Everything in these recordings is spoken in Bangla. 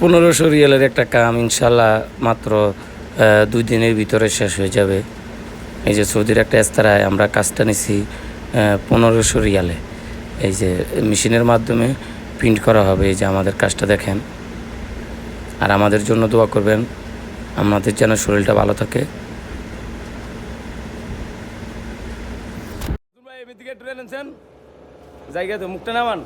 পনেরোশো রিয়ালের একটা কাম, ইনশাল্লাহ মাত্র দুই দিনের ভিতরে শেষ হয়ে যাবে। এই যে সৌদির একটা এস্তারায় আমরা কাজটা নিছি পনেরোশো রিয়ালে। এই যে মেশিনের মাধ্যমে প্রিন্ট করা হবে, এই যে আমাদের কাজটা দেখেন। আর আমাদের জন্য দোয়া করবেন, আমাদের যেন শরীরটা ভালো থাকে। জায়গা তো মুখটা নামান।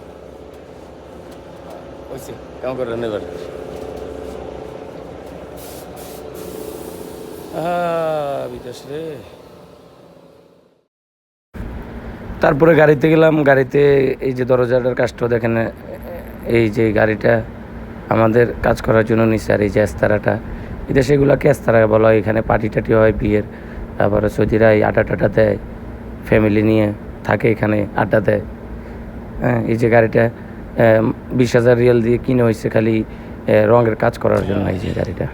তারপরে গাড়িতে গেলাম, গাড়িতে এই যে দরজাটার কাজটা দেখেন, এই যে গাড়িটা আমাদের কাজ করার জন্য নিচ্ছে আর এই যে এস্তারাটা। এদেশে এগুলোকে এস্তারা বলা? হয় এখানে পার্টি টাটি হয়, বিয়ের। তারপরে সৌদিরা এই আড্ডা টাটা দেয় ফ্যামিলি নিয়ে থাকে এখানে, আড্ডা দেয়। হ্যাঁ এই যে গাড়িটা বিশ হাজার রিয়াল দিয়ে কিনে হয়েছে খালি রঙের কাজ করার জন্য এই যে গাড়িটা।